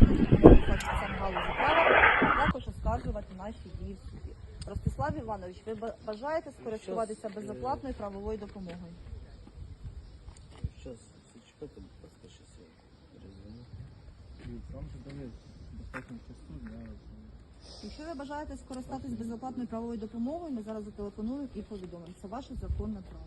галузі права, також оскаржувати наші дії в суді. Ростислав Іванович, ви бажаєте скористуватися безоплатною правовою допомогою? Сейчас, зачекайте, будь ласка, щас я перезвоню. Вам же дали достатньо часу для Якщо ви бажаєте скористатись безоплатною правовою допомогою, ми зараз зателефонуємо і повідомимо. Це ваше законне право.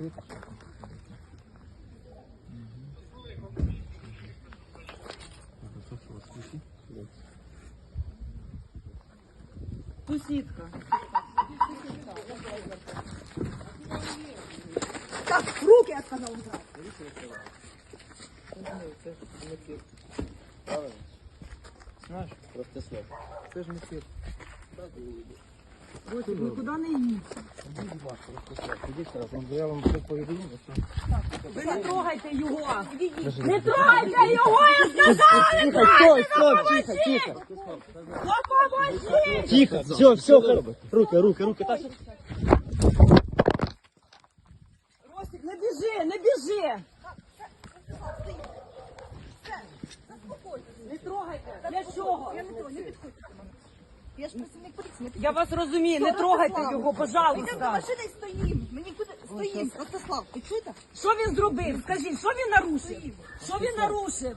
закрыт. Сусідка. Так, руки я сказала убрать. Знаешь, просто слово. Ты же не свет. Да, ты улыбишь. Цирк. Нікуди не їдь. Я вам все повідомлю. Ви не трогайте його! Не трогайте його, я сказала! Не Тихо, стой, стоп, тихо, тихо. Допоможіть! Тихо, все, все, руки, руки, руки, так. Ростик, не біжи, не біжи! Не трогайте! Для чого? Я не трогаю, не підходьте. Я ж працівник поліції, Я вас розумію, не трогайте його, Йдемо до пожалуйста. машини і стоїм. Мені куди стоїм, Ростислав, ви чуєте? Що він зробив? Скажіть, що він нарушив? Що він нарушив?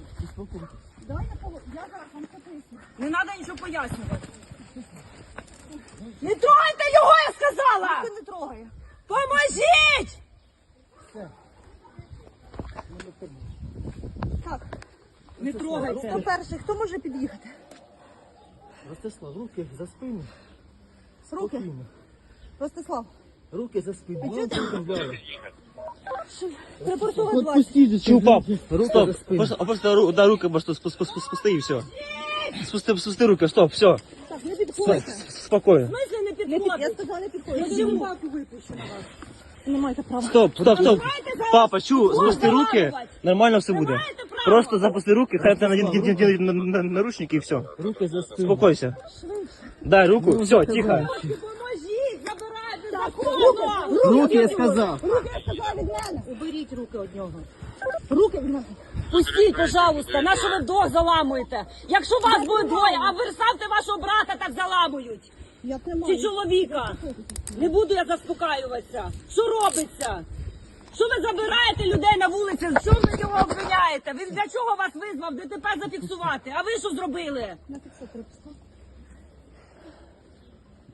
Давай на полу, я зараз вам потисну. Не треба нічого пояснювати. Не трогайте його, я сказала! Ніхто не трогає. Поможіть! Так, Не хто трогайте. перший, хто може під'їхати? Ростислав, руки за спину. Руки. Спокійно. Ростислав, Руки за спину. Вам чуєте? повідомляю. припортова 20. Чи упав? Стоп, Руки за спину. просто, а просто ру, да, руки просто спу- спу- спу- спусти и все. Спусти, спусти руки, стоп, все. Так, не підходьте. Спокойно. В смысле не Не під... Я підходить? сказала, не підходьте. Ну, Я собаку випущу на вас. Не маєте права. Стоп, стоп, стоп. Папа, чу, спусти руки, нормально все буде. маєте. Просто запусти руки, хай ты наденет наручники и все. Руки за спину. Успокойся. Дай руку, все, тихо. Поможіть, забирайте законно! Руки, я сказав. Руки, я від мене. Уберіть руки від нього. Руки від мене. Пустіть, пожалуйста, на що ви вдвох заламуєте? Якщо вас буде двоє, а ви ставте вашого брата так заламують. Я Чи чоловіка. Не буду я заспокаюватися. Що робиться? Що ви забираєте людей на вулиці? Що ви його обвиняєте? Він для чого вас визвав ДТП зафіксувати? А ви що зробили? На приписав.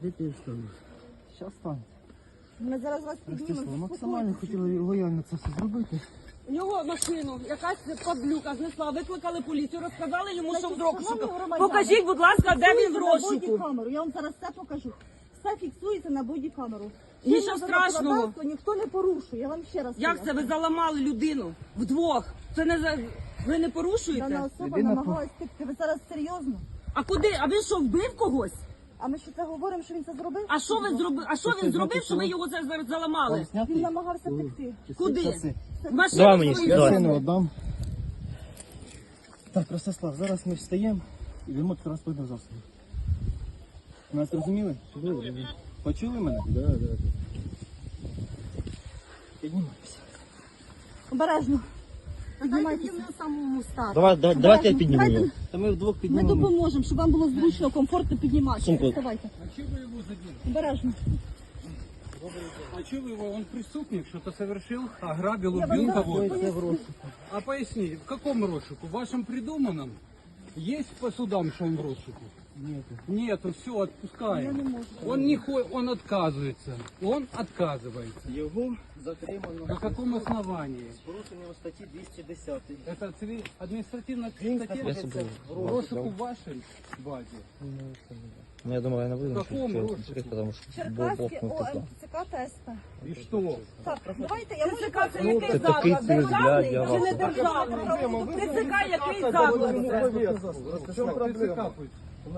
Де ти встанеш? Щас стань. Ми зараз вас піднімемо. максимально хотіли лояльно це все зробити. У нього машину, якась падлюка знесла, викликали поліцію, розказали йому, що в розшуку. Покажіть, будь ласка, де він в розшуку. Я вам зараз все покажу. Все фіксується на бодікамеру. Нічого страшного. Ніхто не порушує. Я вам ще раз Як це ви заламали людину вдвох? Це не за ви не Дана порушуєте? особа Людина намагалась втекти. Ви зараз серйозно? А куди? А він що вбив когось? А ми що це говоримо, що він це зробив? А що ви зробили? А що він зробив, що ви його за- за- заламали? Він намагався втекти. Куди? Машину мені, свою? Я сину віддам. Так, Ростислав, зараз ми встаємо і йдемо до транспортних засобів. Нас зрозуміли? Почули мене? Так, так. Піднімайся. Обережно. Піднімайтеся. на самому старті. Давай, давай, давайте я підніму Давайте. його. Та ми вдвох Ми піднімемо. допоможемо, щоб вам було зручно, комфортно підніматися. Сумку. Вставайте. А чего вы его задели? Обережно. А чего вы его? Он преступник, что-то совершил, ограбил, Я убил вам кого-то. поясню. А поясни, в каком розшуку? В вашем придуманном? Есть по судам, что он в розшуку? Ні, Нету, все, Я отпускаем. не можу. Он не хо... он отказывается. Он отказывается. Його затримано На каком основании? з порушенням статті 210. Это цивиль... административная Він статья? знаходиться в В розшуку в вашей базе? Ну, я думаю, я не буду Какому нічого розшуку? говорити, тому що Черкаське бо- бо- ОМЦК ТСП. И что? Так, давайте я можу ТЦК це казати. який це такий заклад? цвіт для- Державний для чи вас. не державний? ТЦК який заклад? В чому проблема?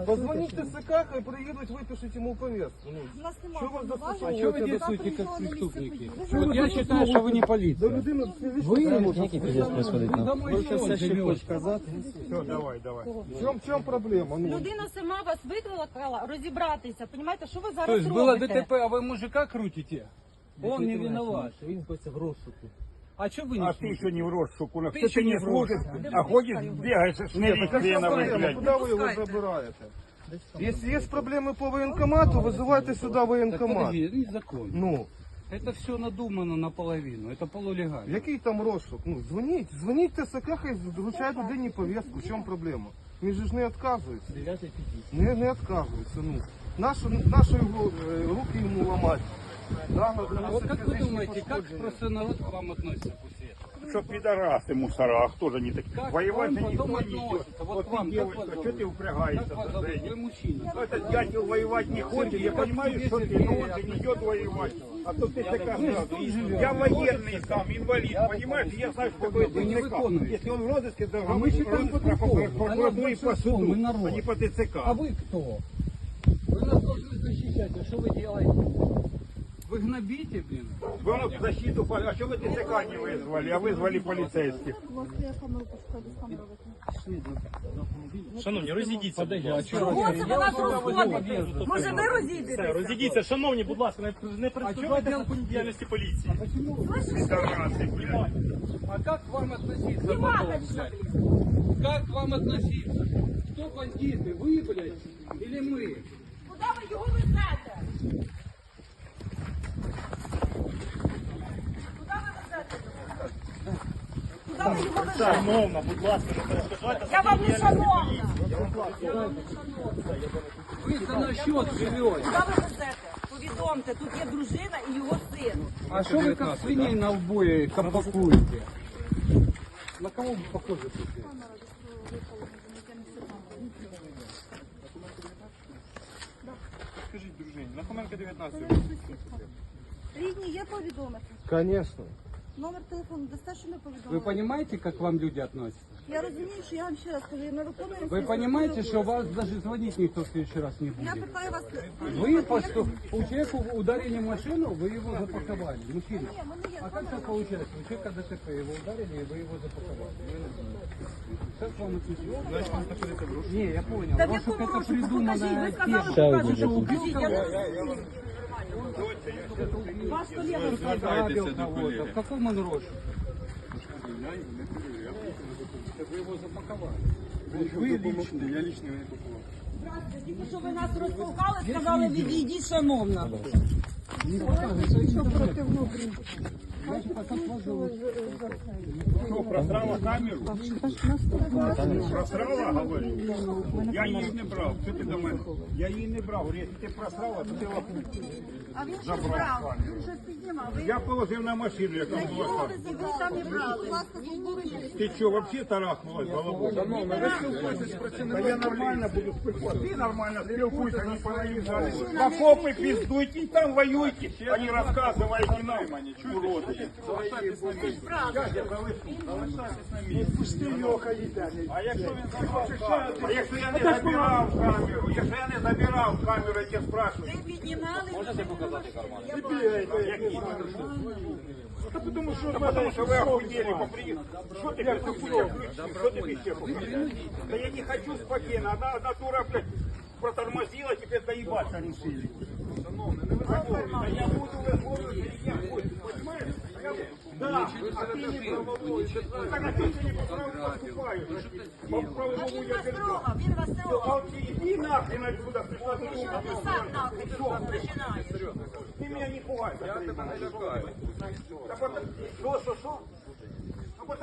Позвонить ТСК, хай приедут, выпишите ему повестку. Ну, У нас немає Що ви за повноважень. А что вы Я действуете приїхала как на місце преступники? події. Вот я считаю, что вы не полиция. людина Вы Який пиздец происходит Вы там? домой Ви что все, що живете? хочеш казати. Все, давай, давай. В чем, в чем проблема? Ну, Людина сама вас викликала розібратися. Понімаєте, що ви То зараз есть было робите? ДТП, а вы мужика крутите? Он не виноват. Він знаходиться в розшуку. А что вы не А ты слушаете? еще не в розшуку, на Ты кто еще ты не не в служишь, розшуку. а ходишь, бегаешь, нет, шныряешь так а что хреновый, проблема? блядь. Куда вы его забираете? Если есть проблемы по военкомату, вызывайте сюда Так военкомат. подожди, это незаконно. Ну, Это все надумано наполовину, это полулегально. який там розшук? Ну, дзвоніть, дзвоніть ТСК, хай вручають людині повестку. В чому проблема? Він же ж не відказується. Не, не відказується, ну. Нашу, нашу його, е, руки йому ламати. Да, А вот как вы думаете, как простой народ к вам относится после этого? Что пидорасы мусора, а кто же не такие? Как Воевать к же вам никто потом не идет. относятся? Вот Вот к вам, ты, как девочка, вас что зовут? ты упрягаешься? Как вас за зовут? женщину? Вы мужчина. Ну, Этот дятел воевать не хочет, я понимаю, что ты, но он же не идет воевать. А то ты такая сразу. Я военный сам, инвалид, понимаешь? Я знаю, что такое Вы не ТЦК. выполняете. Если он в розыске, то А мы считаем по-другому. по А нас городу и по большинство, суду, мы народ. а не по ТЦК. А вы кто? Вы нас должны защищать, а что вы делаете? Вы гнобите, блин? Вы у нас защиту, по- а что вы ТЦК не вызвали, а вызвали полицейских? Будь ласка, я камеру пошукаю без камери викину. Шановні, розійдіться, будь ласка. Чого це ви нас розходите? Може ви розійдетеся? Розійдіться, шановні, будь ласка, не, не перешкоджайте законній діяльності поліції. Пидорасы, блядь. А как к вам относиться? потом, Иванович, блядь? Как к вам относиться? Кто бандиты? Вы, блядь, или мы? Куди ви його везете? Шановна, будь ласка, не перешкоджайте Я вам не шановна. Вы за на счет живете. Куди ви везете? Повідомте, тут є дружина і його син. А что вы как свиней на убое капакуете? На кого вы похожи тут? Скажіть, дружині, на Хоменка 19. Рідні є повідомити. Конечно. Номер телефону, дасте, що ми повідомили. Вы понимаете, как к вам люди относятся? Я розумію, що я вам ще раз кажу, я не виконую. Вы понимаете, что вас даже звонить никто в следующий раз не Я будет? питаю вас... Вы поступ... у человека ударили машину, вы его запаковали. Мужчина. Ні, в мене є А как так получается? У человека ДТП, его ударили, и вы его запаковали. Как вам это Не, я понял. Та в Вашу якому это розшуку? Покажіть, придуманная ви сказали, тема. покажете, покажіть, я не розумію. Ваш коллега Ограбил кого-то. В каком он роще? Вы его запаковали. Вы лично, я лічно не купував. Здравствуйте, тільки що ви нас розтолкали, сказали, відійдіть, шановна. Что, просрала камеру? Просрала, говорю? Я її не брав. Що ти до мене? Я її не брав. Говорю, Якщо ти просрала, то ти лоху. А він щось Забрав брав. камеру. Він щось піднімав. Ви Я положив на машину, яка була його там. ви забрали. Будь ласка, службовий Ти що, взагалі тарахнулась головою? Та я нормально буду спілкуватися. Ти нормально спілкуйся, не понаїжджай. В окопи пиздуйте, і там воюйте, а не розказуйте нам, уроди. Сейчас я залишу. Залишайтесь на місці. Пусти його, А якщо він забрав камеру? А якщо я не забирав камеру? Якщо я не забирав камеру, я тебе спрашиваю. Ви піднімали? Да потому что, потому что вы охуели по приезду. Что ты все включил? Что ты везде Да я не хочу спокойно. Одна натура, блядь, протормозила, теперь доебаться решили. Да я буду выходить, я буду, понимаешь? Да, а ты не правовой. Так а ты не по праву поступаешь. По правовому я держу. Він. А иди нахрен отсюда, пришла ты Ти сам починаєш. Ты меня не пугай. Я тебя не лякаю. Что, что? Ну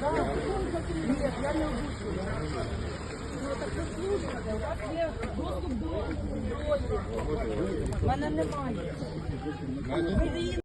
Да, я не обучена. Ну так ви слухайте, у вас мене немає.